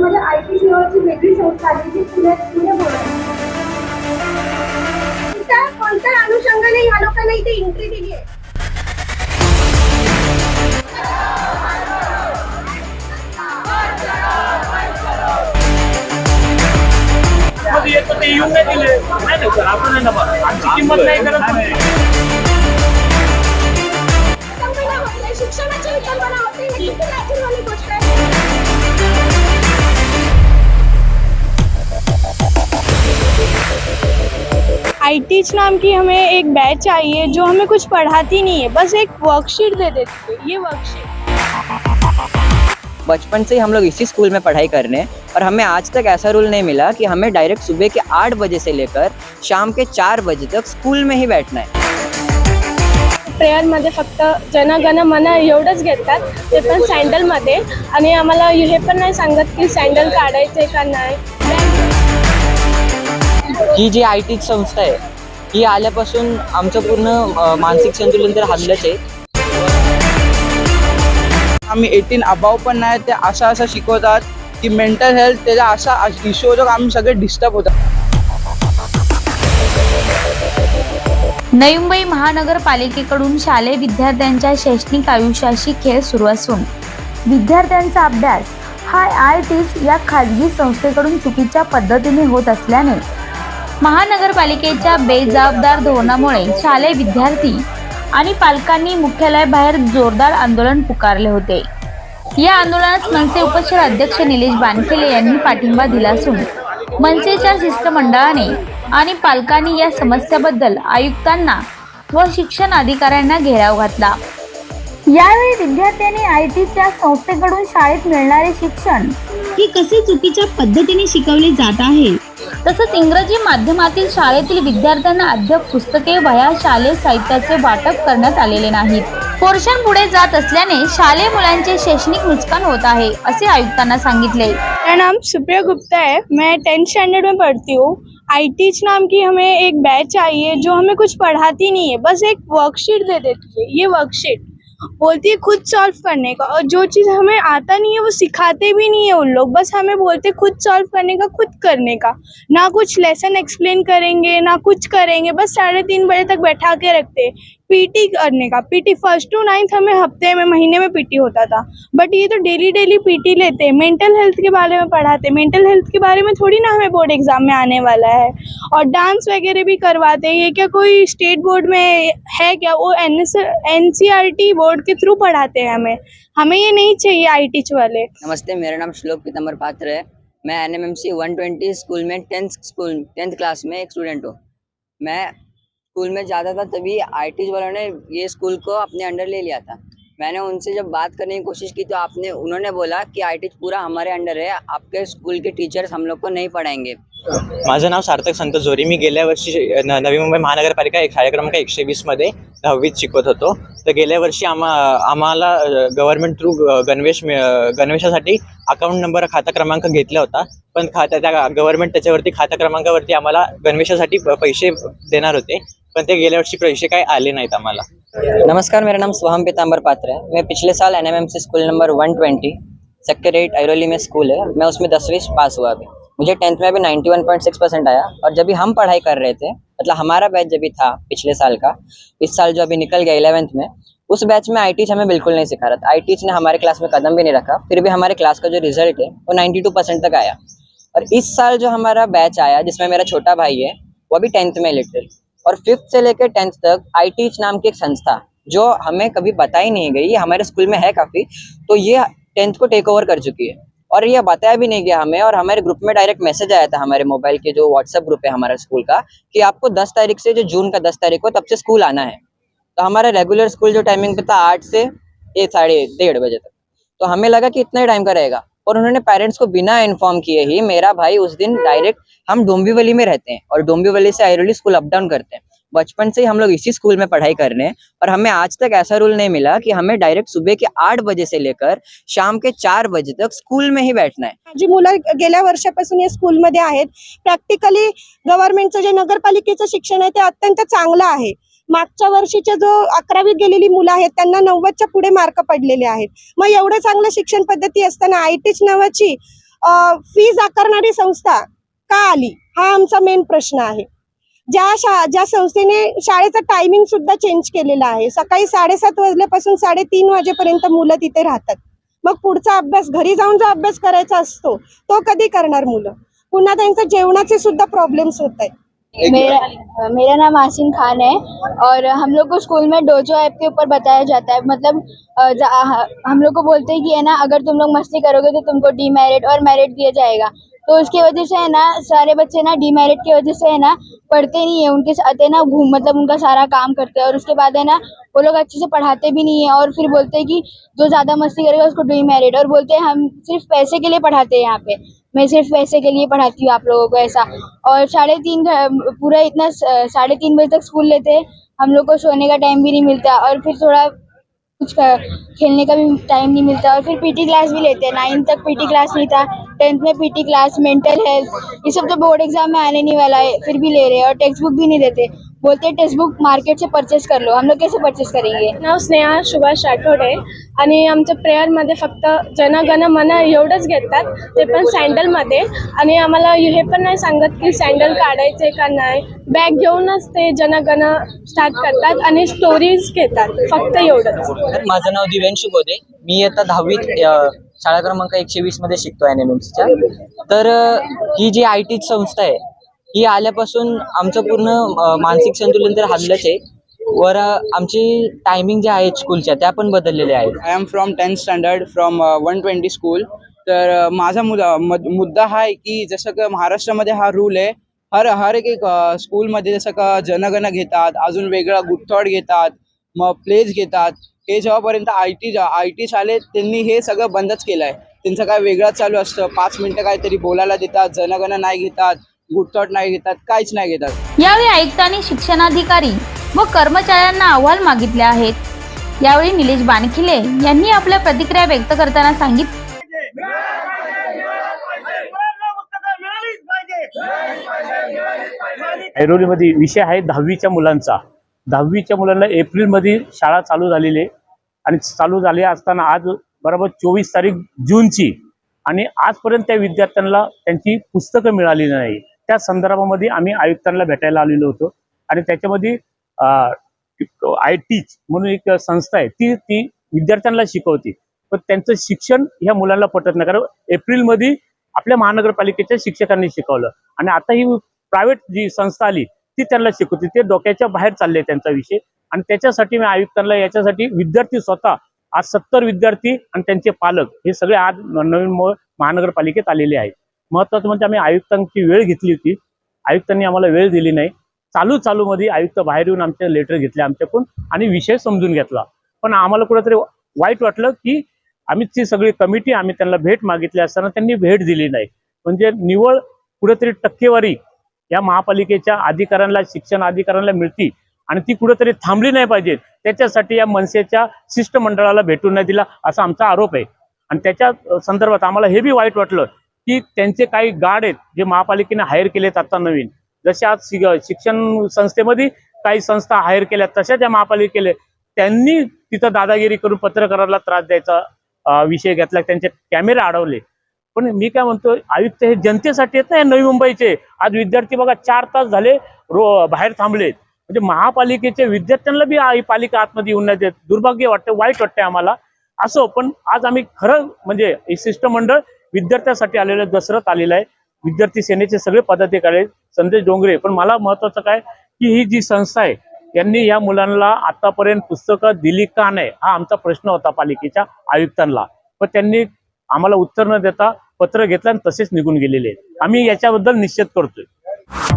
त्याच्यामध्ये I T नावाची वेगळी संस्था आहे जी पुण्यात पुणे बोलत. कोणत्या अनुषंगाने या लोकांना इथे एंट्री दिली आहे? मध्ये येतो ते येऊन नाही दिले. नाही नाही सर आपण नाही ना बा. आमची किंमत नाही करत. पण कल्पना होते शिक्षणाची कल्पना होते ही किती लाजीरवाणी गोष्ट आहे. आई टीच नाम की हमें एक बैच चाहिए जो हमें कुछ पढ़ाती नहीं है बस एक वर्कशीट दे देती है ये वर्कशीट बचपन से ही हम लोग इसी स्कूल में पढ़ाई कर रहे हैं और हमें आज तक ऐसा रूल नहीं मिला कि हमें डायरेक्ट सुबह के आठ बजे से लेकर शाम के चार बजे तक स्कूल में ही बैठना है। प्रेयरमध्ये फक्त जनगण मन एवढंच घेतात ते पण सँडलमध्ये आणि आम्हाला हे पण नाही सांगत की सँडल काढायचे का नाही. ही जी आय टी संस्था आहे ही आल्यापासून आमचं पूर्ण मानसिक संतुलन तर हल्लंच आहे. आम्ही एटीन अबाव पण नाही ते असं असं शिकवतात की मेंटल हेल्थ त्याचा असा इश्यू होतो आम्ही सगळे डिस्टर्ब होतात नवी मुंबई महानगरपालिकेकडून शालेय विद्यार्थ्यांच्या शैक्षणिक आयुष्याशी खेळ सुरू असून विद्यार्थ्यांचा अभ्यास हा आय टीस या खाजगी संस्थेकडून चुकीच्या पद्धतीने होत असल्याने महानगरपालिकेच्या बेजबाबदार धोरणामुळे शालेय विद्यार्थी आणि पालकांनी मुख्यालयाबाहेर जोरदार आंदोलन पुकारले होते. या आंदोलनात मनसे उपशहर अध्यक्ष निलेश बानखेले यांनी पाठिंबा दिला असून मनसेच्या शिष्टमंडळाने आणि पालकांनी या समस्याबद्दल आयुक्तांना व शिक्षण अधिकाऱ्यांना घेराव घातला. यावेळी विद्यार्थ्यांनी आय टीच्या संस्थेकडून शाळेत मिळणारे शिक्षण हे कसे चुकीच्या पद्धतीने शिकवले जात आहे? तसंच इंग्रजी माध्यमातील शाळेतील विद्यार्थ्यांना अद्याप पुस्तके वया शालेय साहित्याचे वाटप करण्यात आलेले नाहीत. पोर्शन पुढे जात असल्याने शालेय मुलांचे शैक्षणिक नुकसान होत आहे असे आयुक्तांना सांगितले. मेरा नाम सुप्रिया गुप्ता है। मैं टेंथ स्टैंडर्ड में पढ़ती हूँ। आई टीच नाम की हमें एक बैच चाहिए जो हमें कुछ पढ़ाती नहीं है। बस एक वर्कशीट दे देती है। ये वर्कशीट बोलती है, खुद सॉल्व करने का। और जो चीज़ हमें आता नहीं है, वो सिखाते भी नहीं है उन लोग। बस हमें बोलते खुद सॉल्व करने का, खुद करने का। ना कुछ लेसन एक्सप्लेन करेंगे, ना कुछ करेंगे। बस साढ़े तीन बजे तक बैठा के रखते पीटी करने का। पीटी फ़र्स्ट टू नाइन्थ हमें हफ़्ते में, महीने में पीटी होता था। बट ये तो डेली डेली पीटी लेते हैं। मेंटल हेल्थ के बारे में पढ़ाते मेंटल हेल्थ के बारे में थोड़ी ना हमें बोर्ड एग्ज़ाम में आने वाला है। और डांस वगैरह भी करवाते हैं। ये क्या कोई स्टेट बोर्ड में है क्या? वो एन एन बोर्ड के थ्रू पढ़ाते हैं हमें। हमें ये नहीं चाहिए आई वाले। नमस्ते, मेरा नाम श्लोक पीतम्बर पात्र है। मैं N M M C one twenty school में टेंथ स्कूल टेंथ क्लास में एक स्टूडेंट हूँ। मैं स्कूल में जाता था तभी आई वालों ने ये स्कूल को अपने अंडर ले लिया था। मैंने उनसे जब बात करने की कोशिश की तो आपने उन्होंने बोला कि आई पूरा हमारे अंडर है आपके स्कूल के टीचर्स हम लोग को नहीं पढ़ाएंगे। माझं नाव सार्थक संत जोरी. मी गेल्या वर्षी नवी मुंबई महानगरपालिका एक कार्यक्रम का एकशे वीसमध्ये दहावीत शिकवत होतो. तर गेल्या वर्षी आम्हा आम्हाला गव्हर्नमेंट थ्रू गणवेश गणवेशासाठी अकाउंट नंबर खाता क्रमांक घेतला होता. पण खाता त्या गव्हर्नमेंट त्याच्यावरती खाता क्रमांकावरती आम्हाला गणवेशासाठी पैसे देणार होते. पण ते गेल्या वर्षी पैसे काय आले नाहीत आम्हाला. नमस्कार, मेरा नाम सोहम पीताम्बर पात्र है। मैं पिछले साल N school number one twenty, sector eight Airoli में स्कूल है। मैं उसमें दसवीं पास हुआ अभी। मुझे टेंथ में भी ninety one point six percent आया और जब भी हम पढ़ाई कर रहे थे मतलब हमारा बैच जब भी था पिछले साल का, इस साल जो अभी निकल गया इलेवेंथ में, उस बैच में आई टीच हमें बिल्कुल नहीं सिखा रहा था। आई टीच ने हमारे क्लास में कदम भी नहीं रखा, फिर भी हमारे क्लास का जो रिज़ल्ट है, वो नाइन्टी टू परसेंट तक आया। और इस साल जो हमारा बैच आया, जिसमें मेरा छोटा भाई है, वो अभी टेंथ में लिटरल और फिफ्थ से लेकर टेंथ तक आई टीच नाम की एक संस्था, जो हमें कभी बताई नहीं गई हमारे स्कूल में है काफ़ी तो ये टेंथ को टेक ओवर कर चुकी है। और ये बताया भी नहीं गया हमें, और हमारे ग्रुप में डायरेक्ट मैसेज आया था हमारे मोबाइल के जो व्हाट्सएप ग्रुप है हमारा स्कूल का, कि आपको दस तारीख से, जो जून का दस तारीख को, तब से स्कूल आना है। तो हमारा रेगुलर स्कूल जो टाइमिंग पे था आठ से, ये साढ़े डेढ़ बजे तक। तो हमें लगा कि इतना ही टाइम का रहेगा। और उन्होंने पेरेंट्स को बिना इन्फॉर्म किए ही मेरा भाई उस दिन डायरेक्ट हम डोंबिवली में रहते हैं और डोंबिवली से आयरोली स्कूल अप डाउन करते हैं। बचपन से ही हम लोग इसी स्कूल में पढ़ाई कर रहे हैं और हमें आज तक ऐसा रूल नहीं मिला कि हमें डायरेक्ट सुबह के आठ बजे से लेकर शाम के चार बजे तक स्कूल में ही बैठना है। जी, मुलं गेल्या वर्षापासून या स्कूलमध्ये आहेत. प्रॅक्टिकली गव्हर्नमेंटचं जे नगरपालिकेचं शिक्षण ते अत्यंत चांगलं आहे. मागच्या वर्षीचे जो अकरावीत गेलेली मुलं आहेत त्यांना नव्वदच्या पुढे मार्क पडलेले आहेत. मग एवढं चांगलं शिक्षण पद्धती असताना आय टीच नावाची फीज आकारणारी संस्था का आली? हा आमचा मेन प्रश्न आहे. ज्या शा ज्या संस्थेने शाळेचा टायमिंग सुद्धा चेंज केलेला आहे. सकाळी साडेसात वाजल्यापासून साडेतीन वाजेपर्यंत मुलं तिथे राहतात. मग पुढचा अभ्यास घरी जाऊन जो अभ्यास करायचा असतो तो कधी करणार मुलं? पुन्हा त्यांच्या जेवणाचे सुद्धा प्रॉब्लेम्स होत आहेत. मेरा मेरा नाम आसिन खान है और हम लोग को स्कूल में डोजो ऐप के ऊपर बताया जाता है। मतलब हम लोग को बोलते हैं कि है ना अगर तुम लोग मस्ती करोगे तो तुमको डी मेरिट और मेरिट दिया जाएगा। तो उसकी वजह से है ना सारे बच्चे ना डी मेरिट की वजह से है ना पढ़ते नहीं है। उनके साथ है ना घूम मतलब उनका सारा काम करते हैं और उसके बाद है ना वो लोग अच्छे से पढ़ाते भी नहीं है और फिर बोलते हैं कि जो ज़्यादा मस्ती करेगा उसको डी मेरिट और बोलते हैं हम सिर्फ़ पैसे के लिए पढ़ाते हैं यहाँ पे। मैं सिर्फ़ पैसे के लिए पढ़ाती हूँ आप लोगों को ऐसा। और साढ़े तीन पूरा इतना साढ़े तीन बजे तक स्कूल लेते हैं। हम लोग को सोने का टाइम भी नहीं मिलता और फिर थोड़ा कुछ खेलने का भी टाइम नहीं मिलता और फिर पीटी क्लास भी लेते हैं। नाइन्थ तक पीटी क्लास नहीं था। टेंथ में पीटी क्लास मेंटल हेल्थ ये सब तो बोर्ड एग्ज़ाम में आने नहीं वाला है, फिर भी ले रहे हैं और टेक्स्ट बुक भी नहीं देते। बोलते हैं टेक्स्ट बुक मार्केट से परचेस कर लो। हम लोग कैसे परचेस करेंगे? नाव स्नेहा सुभाष राठोड आहे. आणि आमच्या प्रेयरमध्ये फक्त जनगण मन एवढंच घेतात. ते पण सँडलमध्ये आणि आम्हाला हे पण नाही सांगत की सँडल काढायचे का नाही. बॅग घेऊनच ते जनगण स्टार्ट करतात आणि स्टोरीज घेतात. फक्त एवढंच. तर माझं नाव दिव्यांशू बोदे मी आता दहावीत अ, शाळा क्रमांक एकशे वीसमध्ये शिकतो एन एम एम सीच्या तर अ, ही जी आय टी संस्था आहे ही आल्यापासून आमचं पूर्ण मानसिक संतुलन तर हल्लंच आहे. वर आमची टायमिंग ज्या आहेत स्कूलच्या त्या पण बदललेल्या आहेत. I am from tenth standard from one twenty school तर माझा मुद्दा मुद्दा हा आहे की जसं का महाराष्ट्रामध्ये हा रूल आहे हर हर एक एक स्कूलमध्ये जसं का जनगण घेतात अजून वेगळा गुत्थॉड घेतात मग प्लेज घेतात हे जेव्हापर्यंत आय टी आय टी शाळेत त्यांनी हे सगळं बंदच केलं आहे त्यांचं काय वेगळंच चालू असतं पाच मिनटं काहीतरी बोलायला देतात जनगण नाही घेतात गुत्थॉड नाही घेतात काहीच नाही घेतात. यावेळी आयुक्तांनी शिक्षणाधिकारी व कर्मचाऱ्यांना अहवाल मागितले आहेत. यावेळी निलेश बानखिले यांनी आपल्या प्रतिक्रिया व्यक्त करताना सांगितले. ऐरोलीमध्ये विषय आहे दहावीच्या मुलांचा. दहावीच्या मुलांना एप्रिलमध्ये शाळा चालू झालेली आहे. आणि चालू झाली असताना आज बरोबर चोवीस तारीख जूनची. आणि आजपर्यंत त्या विद्यार्थ्यांना त्यांची पुस्तकं मिळालेली नाही. त्या संदर्भामध्ये आम्ही आयुक्तांना भेटायला आलेलो होतो. आणि त्याच्यामध्ये आय टीच म्हणून एक संस्था आहे ती ती विद्यार्थ्यांना शिकवते. पण त्यांचं शिक्षण ह्या मुलांना पटत नाही. कारण एप्रिलमध्ये आपल्या महानगरपालिकेच्या शिक्षकांनी शिकवलं. आणि आता ही प्रायव्हेट जी संस्था आली ती त्यांना शिकवते. ते डोक्याच्या बाहेर चालले त्यांचा विषय. आणि त्याच्यासाठी मी आयुक्तांना याच्यासाठी विद्यार्थी स्वतः आज सत्तर विद्यार्थी आणि त्यांचे पालक हे सगळे आज नवीन म- महानगरपालिकेत आलेले आहेत. महत्वाचं म्हणजे आम्ही आयुक्तांची वेळ घेतली होती. आयुक्तांनी आम्हाला वेळ दिली नाही. चालू चालू मध्ये आयुक्त बाहेर येऊन आमचे लेटर घेतले आमच्याकडून आणि विषय समजून घेतला. पण आम्हाला कुठेतरी वाईट वाटलं की आम्ही ती सगळी कमिटी आम्ही त्यांना भेट मागितली असताना त्यांनी भेट दिली नाही. म्हणजे निवळ कुठेतरी टक्केवारी या महापालिकेच्या अधिकाऱ्यांना शिक्षण अधिकाऱ्यांना मिळती आणि ती कुठेतरी थांबली नाही पाहिजे. त्याच्यासाठी या मनसेच्या शिष्टमंडळाला भेटून नाही दिला असा आमचा आरोप आहे. आणि त्याच्या संदर्भात आम्हाला हे बी वाईट वाटलं की त्यांचे काही गार्ड आहेत जे महापालिकेने हायर केलेत आता नवीन. जसे आज शिक्षण संस्थेमध्ये काही संस्था हायर केल्या तशा ज्या महापालिकेले त्यांनी तिथं दादागिरी करून पत्रकाराला त्रास द्यायचा विषय घेतला त्यांचे कॅमेरे अडवले. पण मी काय म्हणतो आयुक्त हे जनतेसाठी आहेत ना या नवी मुंबईचे. आज विद्यार्थी बघा चार तास झाले रो बाहेर थांबलेत. म्हणजे महापालिकेच्या विद्यार्थ्यांना बी ही पालिका आतमध्ये येऊन नाही देत. दुर्भाग्य वाटतं वाईट वाटतंय आम्हाला. असो पण आज आम्ही खरं म्हणजे शिष्टमंडळ विद्यार्थ्यांसाठी आलेलं दसरत आलेलं आहे. विद्यार्थी सेनेचे सगळे पदाधिकारी संदेश डोंगरे. पण मला महत्वाचं काय की ही जी संस्था आहे त्यांनी या मुलांना आतापर्यंत पुस्तकं दिली का नाही हा आमचा प्रश्न होता पालिकेच्या आयुक्तांना. पण त्यांनी आम्हाला उत्तर न देता पत्र घेतलं आणि तसेच निघून गेलेले आहेत. आम्ही याच्याबद्दल निश्चित करतोय.